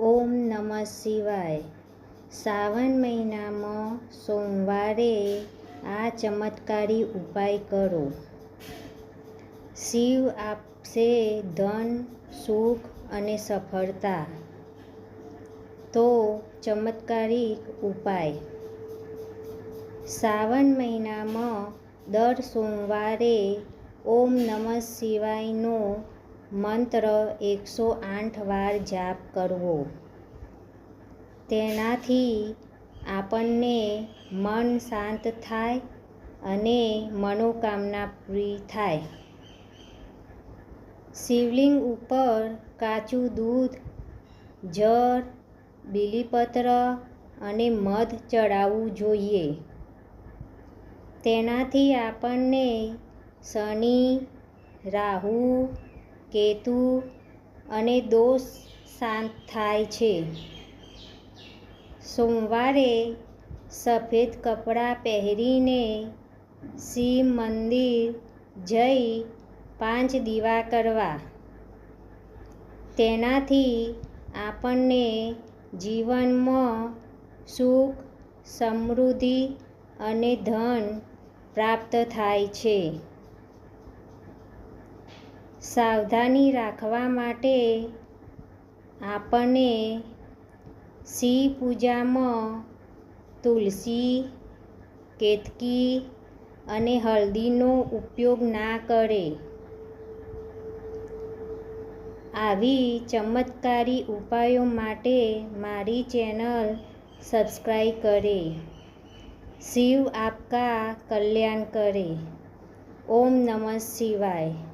ઓમ નમઃ શિવાય. શ્રાવણ મહિનામાં સોમવારે આ ચમત્કારી ઉપાય કરો. શિવ આપશે ધન, સુખ અને સફળતા. તો ચમત્કારિક ઉપાય. શ્રાવણ મહિનામાં દર સોમવારે ઓમ નમઃ શિવાયનો મંત્ર એકસો આઠ વાર જાપ કરવો. તેનાથી આપણને મન શાંત થાય અને મનોકામના પૂરી થાય. શિવલિંગ ઉપર કાચું દૂધ જર બીલીપત્ર અને મધ ચડાવવું જોઈએ. તેનાથી આપણને શનિ, રાહુ કેતુ અને દોષ શાંત થાય છે. સોમવારે સફેદ કપડાં પહેરીને શિવ મંદિર જઈ પાંચ દીવા કરવા. તેનાથી આપણને જીવનમાં સુખ, સમૃદ્ધિ અને ધન પ્રાપ્ત થાય છે. સાવધાની રાખવા માટે આપણને શિવ પૂજામાં તુલસી, કેતકી અને હળદીનો ઉપયોગ ના કરે. આવી ચમત્કારી ઉપાયો માટે મારી ચેનલ સબસ્ક્રાઈબ કરે. શિવ આપકા કલ્યાણ કરે. ઓમ નમઃ શિવાય.